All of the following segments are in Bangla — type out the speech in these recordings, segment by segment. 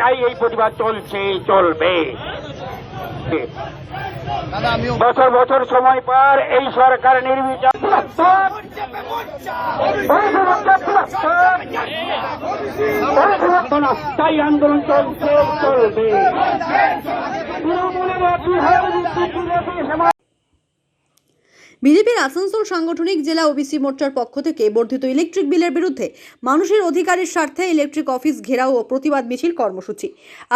তাই এই প্রতিবাদ চলছে, চলবে। বছর বছর সময় পর এই সরকার নির্বিচার। তাই আন্দোলন চলছে, চলবে। বিজেপির আসানসোল সাংগঠনিক জেলা ওবিসি মোর্চার পক্ষ থেকে বর্ধিত ইলেকট্রিক বিলের বিরুদ্ধে মানুষের অধিকারের স্বার্থে ইলেকট্রিক অফিস ঘেরাও ও প্রতিবাদ মিছিল কর্মসূচি।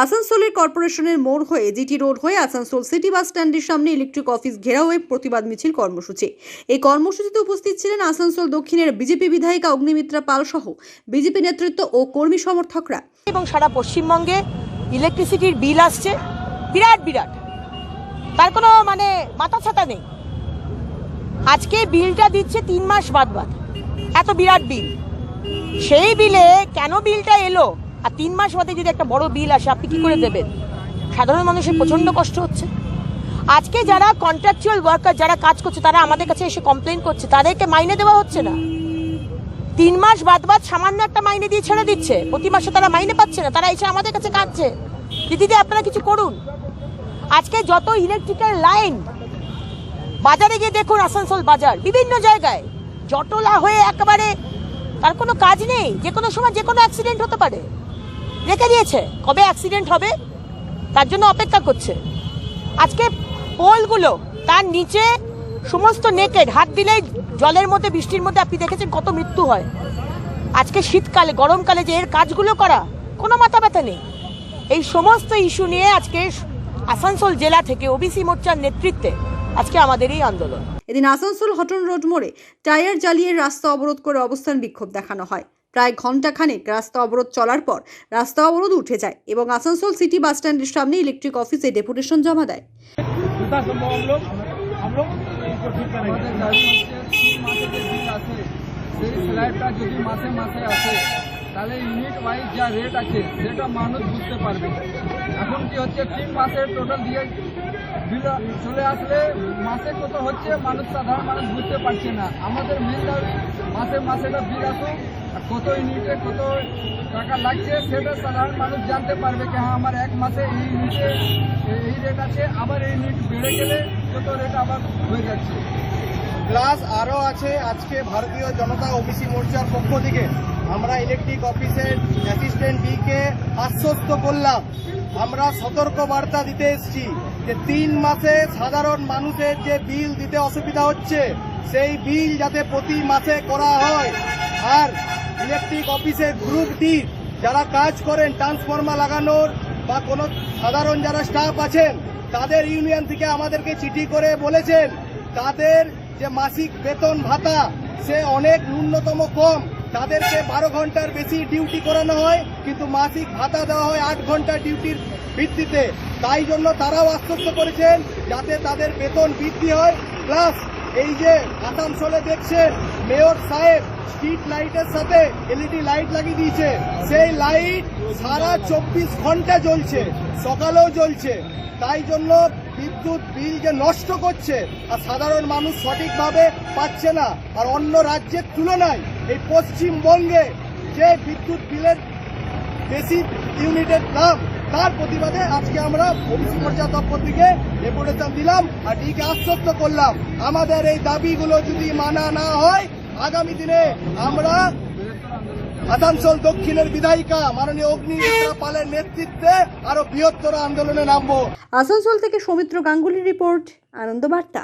আসানসোলের কর্পোরেশনের মোড় হয়ে জিটি রোড হয়ে আসানসোল সিটি বাস স্ট্যান্ডের সামনে ইলেকট্রিক অফিস ঘেরাও হয়ে প্রতিবাদ মিছিল কর্মসূচি। এই কর্মসূচিতে উপস্থিত ছিলেন আসানসোল দক্ষিণের বিজেপি বিধায়িকা অগ্নিমিত্রা পাল সহ বিজেপি নেতৃত্ব ও কর্মী সমর্থকরা। এবং সারা পশ্চিমবঙ্গে ইলেকট্রিসিটির বিল আসছে। বিরাট বিরাট। তার কোনো মানে মাথা ছাতা নেই। আজকে বিলটা দিচ্ছে তিন মাস বাদ বাদ। এত বিরাট বিল। সেই বিলে কেন বিলটা এলো? আর তিন মাস বাদে যদি একটা বড় বিল আসে, আপনি কি করে দেবেন? সাধারণ মানুষের প্রচণ্ড কষ্ট হচ্ছে। আজকে যারা কন্ট্রাকচুয়াল ওয়ার্কার যারা কাজ করছে, তারা আমাদের কাছে এসে কমপ্লেন করছে। তাদেরকে মাইনে দেওয়া হচ্ছে না। তিন মাস বাদ বাদ সামান্য একটা মাইনে দিয়ে ছেড়ে দিচ্ছে। প্রতি মাসে তারা মাইনে পাচ্ছে না, তারা এসে আমাদের কাছে কাঁদছে। দিদিদি আপনারা কিছু করুন। আজকে যত ইলেকট্রিক্যাল লাইন বাজারে গিয়ে দেখুন আসানসোল বাজার, বিভিন্ন জায়গায়। জটলা হয়ে একেবারে তার কোনো কাজ নেই, যে কোনো সময় যে কোনো অ্যাক্সিডেন্ট হতে পারে। রেখে দিয়েছে, কবে অ্যাক্সিডেন্ট হবে, তার জন্য অপেক্ষা করছে। আজকে পোলগুলো, তার নিচে সমস্ত নেকেড হাত দিলেই জলের মধ্যে, বৃষ্টির মধ্যে আপনি দেখেছেন কত মৃত্যু হয়। আজকে শীতকালে, গরমকালে যে এর কাজগুলো করা, কোনো মাথা ব্যথা নেই। এই সমস্ত ইস্যু নিয়ে আজকে আসানসোল জেলা থেকে ওবিসি মোর্চার নেতৃত্বে আজকে আমাদের এই আন্দোলন। এদিন আসানসোল হটন রোড মোড়ে টায়ার জ্বালিয়ে রাস্তা অবরোধ করে অবস্থান বিক্ষোভ দেখানো হয়। প্রায় ঘন্টাখানেক রাস্তা অবরোধ চলার পর রাস্তা অবরোধ উঠে যায় এবং আসানসোল সিটি বাস স্ট্যান্ডের সামনে ইলেকট্রিক অফিসে ডেপুটেশন জমা দেয়। সেই স্ল্যাবটা যদি মাসে মাসে আসে তাহলে ইউনিট ওয়াইজ যা রেট আছে, সেটা মানুষ বুঝতে পারবে। এখন কি হচ্ছে, তিন মাসে টোটাল দিয়ে বিল চলে আসলে মাসে কত হচ্ছে, মানুষ সাধারণ মানুষ বুঝতে পারছে না। আমাদের মেন দাবি মাসে মাসে একটা বিল আসুক কত ইউনিটে কত টাকা লাগছে, সেটা সাধারণ মানুষ জানতে পারবে কি হ্যাঁ আমার এক মাসে এই ইউনিটে এই রেট আছে, আবার এই ইউনিট বেড়ে গেলে কত রেট আবার হয়ে যাচ্ছে। প্লাস আরও আছে। আজকে ভারতীয় জনতা ওবিসি মোর্চার পক্ষ থেকে আমরা ইলেকট্রিক অফিসের অ্যাসিস্ট্যান্ট ডিকে আশ্বস্ত করলাম। আমরা সতর্ক বার্তা দিতে এসেছি যে তিন মাসে সাধারণ মানুষের যে বিল দিতে অসুবিধা হচ্ছে, সেই বিল যাতে প্রতি মাসে করা হয়। আর ইলেকট্রিক অফিসের গ্রুপ ডি যারা কাজ করেন ট্রান্সফর্মার লাগানোর বা কোনো সাধারণ যারা স্টাফ আছেন, তাদের ইউনিয়ন থেকে আমাদেরকে চিঠি করে বলেছেন, তাদের যে মাসিক বেতন ভাতা, সে অনেক ন্যূনতম কম। তাদেরকে বারো ঘণ্টার বেশি ডিউটি করানো হয়, কিন্তু মাসিক ভাতা দেওয়া হয় আট ঘণ্টা ডিউটির ভিত্তিতে। তাই জন্য তারাও আশ্বস্ত করেছেন যাতে তাদের বেতন বৃদ্ধি হয়। প্লাস এই যে আসানসোলে দেখছেন, মেয়র সাহেব স্ট্রিট লাইটের সাথে এলইডি লাইট লাগিয়ে দিয়েছে। সেই লাইট সারা চব্বিশ ঘণ্টা জ্বলছে, সকালেও জ্বলছে। তাই জন্য বিদ্যুৎ বিল যে নষ্ট করছে, আর সাধারণ মানুষ সঠিকভাবে পাচ্ছে না, আর অন্য রাজ্যের তুলনায় এই পশ্চিমবঙ্গে যে বিদ্যুৎ বিলের বেশি ইউনিটের দাম, তার প্রতিবাদে আজকে আমরা ওবিসি মোর্চা দপ্তর থেকে ডেপুটেশন দিলাম, আর ডিকে আশ্বস্ত করলাম। আমাদের এই দাবিগুলো যদি মানা না হয়, আগামী দিনে আমরা আসানসোল দক্ষিণের বিধায়িকা মাননীয় অগ্নি পালের নেতৃত্বে আরও বৃহত্তর আন্দোলনে নামবো। আসানসোল থেকে সৌমিত্র গাঙ্গুলি রিপোর্ট আনন্দ বার্তা